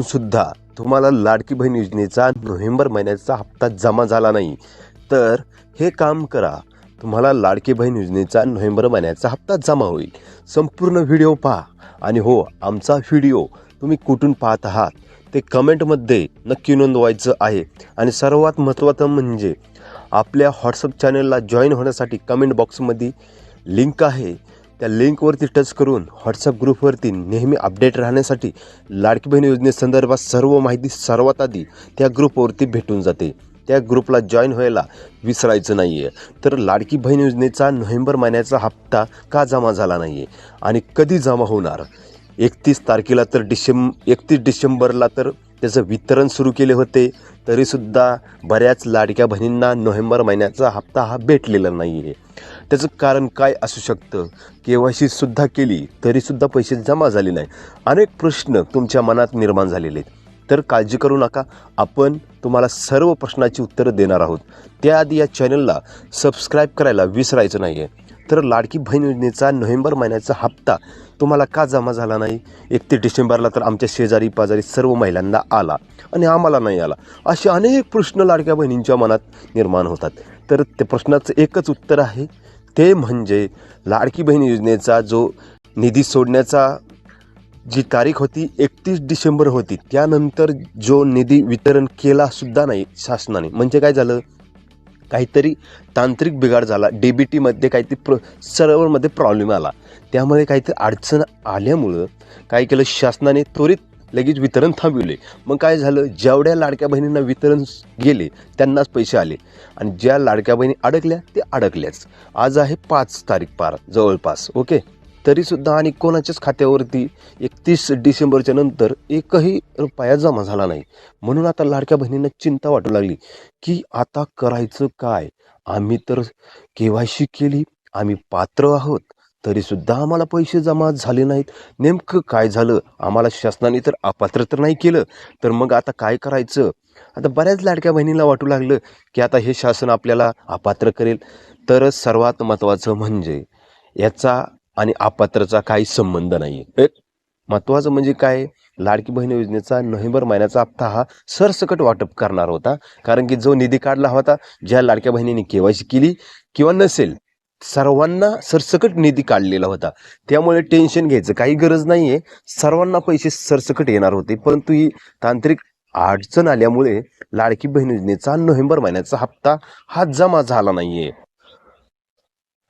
सुद्धा तुम्हाला लाडकी बहीण योजनेचा नोव्हेंबर महिन्याचा हप्ता जमा झाला नाही. तर हे काम करा. तुम्हाला लाडकी बहीण योजनेचा नोव्हेंबर महिन्याचा हप्ता जमा होईल. संपूर्ण व्हिडिओ पहा. आणि हो आमचा व्हिडिओ तुम्ही कुठून पाहत आहात ते कमेंटमध्ये नक्की नोंदवायचं आहे. आणि सर्वात महत्त्वाचं म्हणजे आपल्या व्हॉट्सअप चॅनलला जॉईन होण्यासाठी कमेंट बॉक्समध्ये लिंक आहे. त्या लिंकवरती टच करून व्हॉट्सअप ग्रुपवरती नेहमी अपडेट राहण्यासाठी लाडकी बहीण योजनेसंदर्भात सर्व माहिती सर्वात आधी त्या ग्रुपवरती भेटून जाते. त्या ग्रुपला जॉईन व्हायला विसरायचं नाही आहे तर लाडकी बहीण योजनेचा नोव्हेंबर महिन्याचा हप्ता का जमा झाला नाही आहे आणि कधी जमा होणार? एकतीस तारखेला तर डिसेंब एकतीस डिसेंबरला तर त्याचं वितरण सुरू केले होते. तरीसुद्धा बऱ्याच लाडक्या बहिणींना नोव्हेंबर महिन्याचा हप्ता हा भेटलेला नाही आहे त्याचं कारण काय असू शकतं? के वाय सीसुद्धा केली तरीसुद्धा पैसे जमा झाले नाही. अनेक प्रश्न तुमच्या मनात निर्माण झालेले आहेत. तर काळजी करू नका. आपण तुम्हाला सर्व प्रश्नाची उत्तरं देणार आहोत. त्याआधी या चॅनलला सबस्क्राईब करायला विसरायचं नाही आहे तर लाडकी बहीण योजनेचा नोव्हेंबर महिन्याचा हप्ता तुम्हाला का जमा झाला नाही? एकतीस डिसेंबरला तर आमच्या शेजारी पाजारी सर्व महिलांना आला आणि आम्हाला नाही आला. असे अनेक प्रश्न लाडक्या बहिणींच्या मनात निर्माण होतात. तर त्या प्रश्नाचं एकच उत्तर आहे. ते म्हणजे लाडकी बहीण योजनेचा जो निधी सोडण्याचा जी तारीख होती एकतीस डिसेंबर होती. त्यानंतर जो निधी वितरण केला सुद्धा नाही शासनाने. म्हणजे काय झालं? काहीतरी तांत्रिक बिघाड झाला. डी बी टीमध्ये काहीतरी प्र सर्व्हरमध्ये प्रॉब्लेम आला. त्यामुळे काहीतरी अडचण आल्यामुळं काय केलं? शासनाने त्वरित लगेच वितरण थांबविले. मग काय झालं? जेवढ्या लाडक्या बहिणींना वितरण गेले त्यांनाच पैसे आले. आणि ज्या लाडक्या बहिणी अडकल्या ते अडकल्याच. आज आहे पाच तारीख पार जवळपास. ओके? तरीसुद्धा आणि कोणाच्याच खात्यावरती एकतीस डिसेंबरच्या नंतर एकही रुपया जमा झाला नाही. म्हणून आता लाडक्या बहिणींना चिंता वाटू लागली की आता करायचं काय? आम्ही तर के वाय सी केली आम्ही पात्र आहोत तरीसुद्धा आम्हाला पैसे जमा झाले नाहीत. नेमकं काय झालं? आम्हाला शासनाने तर अपात्र तर नाही केलं. तर मग आता काय करायचं? आता बऱ्याच लाडक्या बहिणीला वाटू लागलं की आता हे शासन आपल्याला अपात्र करेल. तर सर्वात महत्त्वाचं म्हणजे याचा आणि अपात्रचा काही संबंध नाही आहे महत्वाचं म्हणजे काय? लाडकी बहीण योजनेचा नोव्हेंबर महिन्याचा हप्ता हा सरसकट वाटप करणार होता. कारण की जो निधी काढला होता ज्या लाडक्या बहिणींनी केवायसी केली किंवा नसेल सर्वांना सरसकट निधी काढलेला होता. त्यामुळे टेन्शन घ्यायचं काही गरज नाही सर्वांना पैसे सरसकट येणार होते. परंतु ही तांत्रिक अडचण आल्यामुळे लाडकी बहीण योजनेचा नोव्हेंबर महिन्याचा हप्ता हा जमा झाला नाहीये.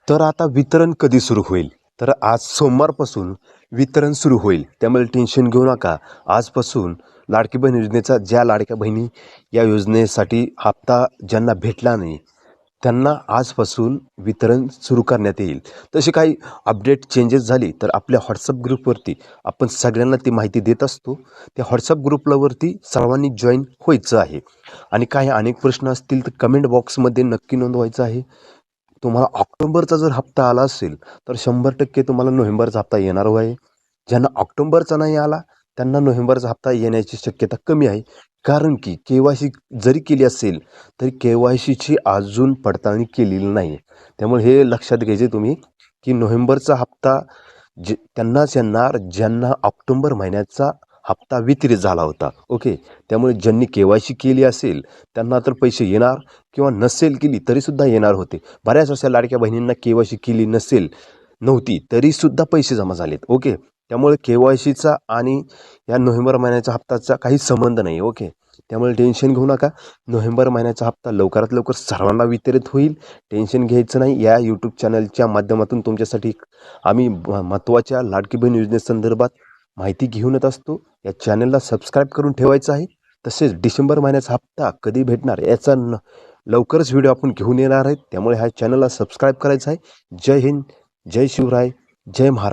तर आता वितरण कधी सुरू होईल? तर आज सोमवारपासून वितरण सुरू होईल. त्यामुळे टेन्शन घेऊ नका. आजपासून लाडकी बहीण योजनेचा ज्या लाडक्या बहिणी या योजनेसाठी हप्ता ज्यांना भेटला नाही त्यांना आजपासून वितरण सुरू करण्यात येईल. तसे काही अपडेट चेंजेस झाली तर आपल्या व्हॉट्सअप ग्रुपवरती आपण सगळ्यांना ती माहिती देत असतो. त्या व्हॉट्सअप ग्रुपलावरती सर्वांनी जॉईन व्हायचं आहे. आणि काही अनेक प्रश्न असतील तर कमेंट बॉक्समध्ये नक्की नोंदवायचं आहे. तुम्हाला ऑक्टोबरचा जर हप्ता आला असेल तर शंभर टक्के तुम्हाला नोव्हेंबरचा हप्ता येणार हो आहे. ज्यांना ऑक्टोबरचा नाही आला त्यांना नोव्हेंबरचा हप्ता येण्याची शक्यता कमी आहे. कारण की के वाय सी जरी केली असेल तरी के वाय सीची अजून पडताळणी केलेली नाही त्यामुळे हे लक्षात घ्यायचे तुम्ही की नोव्हेंबरचा हप्ता जे त्यांनाच येणार ज्यांना ऑक्टोबर महिन्याचा हप्ता वितरित झाला होता. ओके? त्यामुळे ज्यांनी के वाय सी केली असेल त्यांना तर पैसे येणार किंवा नसेल केली तरीसुद्धा येणार होते. बऱ्याच अशा लाडक्या बहिणींना के वाय सी केली नसेल नव्हती तरीसुद्धा पैसे जमा झालेत. ओके? त्यामुळे के वाय सीचा आणि या नोव्हेंबर महिन्याच्या हप्त्याचा काही संबंध नाही. ओके? त्यामुळे टेन्शन घेऊ नका. नोव्हेंबर महिन्याचा हप्ता लवकरात लवकर सर्वांना वितरित होईल. टेन्शन घ्यायचं नाही. या यूट्यूब चॅनलच्या माध्यमातून तुमच्यासाठी आम्ही महत्त्वाच्या लाडकी बहीण योजनेसंदर्भात माहिती घेऊन येत असतो. या चॅनलला सबस्क्राईब करून ठेवायचं आहे. तसेच डिसेंबर महिन्याचा हप्ता कधी भेटणार याचा न लवकरच व्हिडिओ आपण घेऊन येणार आहेत. त्यामुळे ह्या चॅनलला सबस्क्राईब करायचं आहे. जय हिंद जय शिवराय जय महाराज